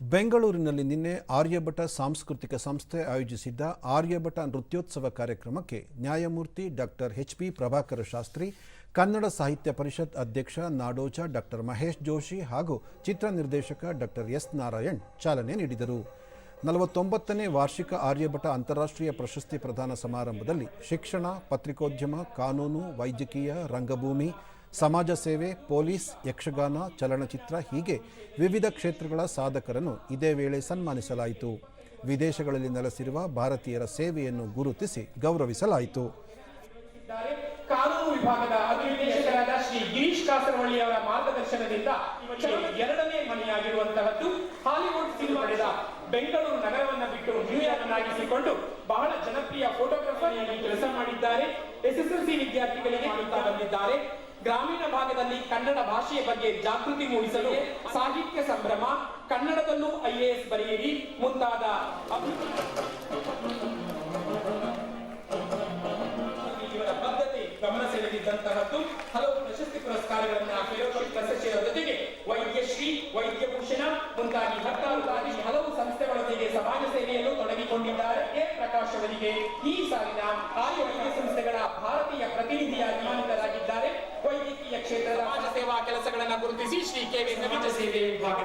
ಬೆಂಗಳೂರಿನಲ್ಲಿ ನಿನ್ನೆ ಆರ್ಯಭಟ ಸಾಂಸ್ಕೃತಿಕ ಸಂಸ್ಥೆ ಆಯೋಜಿಸಿದ್ದ ಆರ್ಯಭಟ ನೃತ್ಯೋತ್ಸವ ಕಾರ್ಯಕ್ರಮಕ್ಕೆ ನ್ಯಾಯಮೂರ್ತಿ doctor H P Prabhakara Shastri, Kannada Sahitya Parishat ಅಧ್ಯಕ್ಷ ನಾಡೋಜ ಡಾಕ್ಟರ್ ಮಹೇಶ್ ಜೋಶಿ ಹಾಗೂ ಚಿತ್ರ ನಿರ್ದೇಶಕ ಡಾಕ್ಟರ್ ಎಸ್ ನಾರಾಯಣ್ ಚಾಲನೆ ನೀಡಿದರು. ನಲವತ್ತೊಂಬತ್ತನೇ ವಾರ್ಷಿಕ ಆರ್ಯಭಟ ಅಂತಾರಾಷ್ಟ್ರೀಯ ಪ್ರಶಸ್ತಿ ಪ್ರದಾನ ಸಮಾರಂಭದಲ್ಲಿ ಶಿಕ್ಷಣ, ಪತ್ರಿಕೋದ್ಯಮ, ಕಾನೂನು, ವೈದ್ಯಕೀಯ, ರಂಗಭೂಮಿ ಸಮಾಜ ಸೇವೆ, ಪೊಲೀಸ್, ಯಕ್ಷಗಾನ, ಚಲನಚಿತ್ರ ಹೀಗೆ ವಿವಿಧ ಕ್ಷೇತ್ರಗಳ ಸಾಧಕರನ್ನು ಇದೇ ವೇಳೆ ಸನ್ಮಾನಿಸಲಾಯಿತು. ವಿದೇಶಗಳಲ್ಲಿ ನೆಲೆಸಿರುವ ಭಾರತೀಯರ ಸೇವೆಯನ್ನು ಗುರುತಿಸಿ ಗೌರವಿಸಲಾಯಿತು. ಕಾನೂನು ವಿಭಾಗದ ಅಧಿನಿರ್ದೇಶಕರಾದ ಶ್ರೀ ಗಿರೀಶ್ ಕಾಸರವಳ್ಳಿ ಅವರ ಮಾರ್ಗದರ್ಶನದಿಂದ ಎರಡನೇ ಮನೆಯಾಗಿರುವಂತಹದ್ದು ಹಾಲಿವುಡ್ ಸಿನಿಮಾ ಬೆಂಗಳೂರು ನಗರವನ್ನು ಬಿಟ್ಟು ನ್ಯೂಯಾರ್ಕ್ ಆಗಿಸಿಕೊಂಡು ಬಹಳ ಜನಪ್ರಿಯ ಫೋಟೋಗ್ರಫರಿಯಾಗಿ ಕೆಲಸ ಮಾಡಿದ್ದಾರೆ. ಎಸ್ಎಸ್ಎಲ್ಸಿ ವಿದ್ಯಾರ್ಥಿಗಳಿಗೆ ಮಾಡುತ್ತಾ ಬಂದಿದ್ದಾರೆ. ಗ್ರಾಮೀಣ ಭಾಗದಲ್ಲಿ ಕನ್ನಡ ಭಾಷೆಯ ಬಗ್ಗೆ ಜಾಗೃತಿ ಮೂಡಿಸಲು ಸಾಹಿತ್ಯ ಸಂಭ್ರಮ, ಕನ್ನಡದಲ್ಲೂ ಐಎಎಸ್ ಬರೆಯಿರಿ. ಮುಂತಾದ ಬದ್ಧತೆ ಗಮನ ಸೆಳೆದಿದ್ದಂತಹದ್ದು ಹಲವು ಪ್ರಶಸ್ತಿ ಪುರಸ್ಕಾರಗಳನ್ನ ಪ್ರಶಸ್ತಿಯ ಜೊತೆಗೆ ವೈದ್ಯಶ್ರೀ, ವೈದ್ಯಭೂಷಣ ಮುಂತಾಗಿ ಹತ್ತಾರು ಹಲವು ಸಂಸ್ಥೆಗಳೊಂದಿಗೆ ಸಮಾಜ ಸೇವೆಯಲ್ಲೂ ತೊಡಗಿಕೊಂಡಿದ್ದಾರೆ. ಎ. ಪ್ರಕಾಶ್ ಅವರಿಗೆ ಈ ಸಾಲಿನ ಆರ್ಯ நான் கொடுத்து சீல் ஸ்ரீ கேவி நவீன சேவையை பாக்க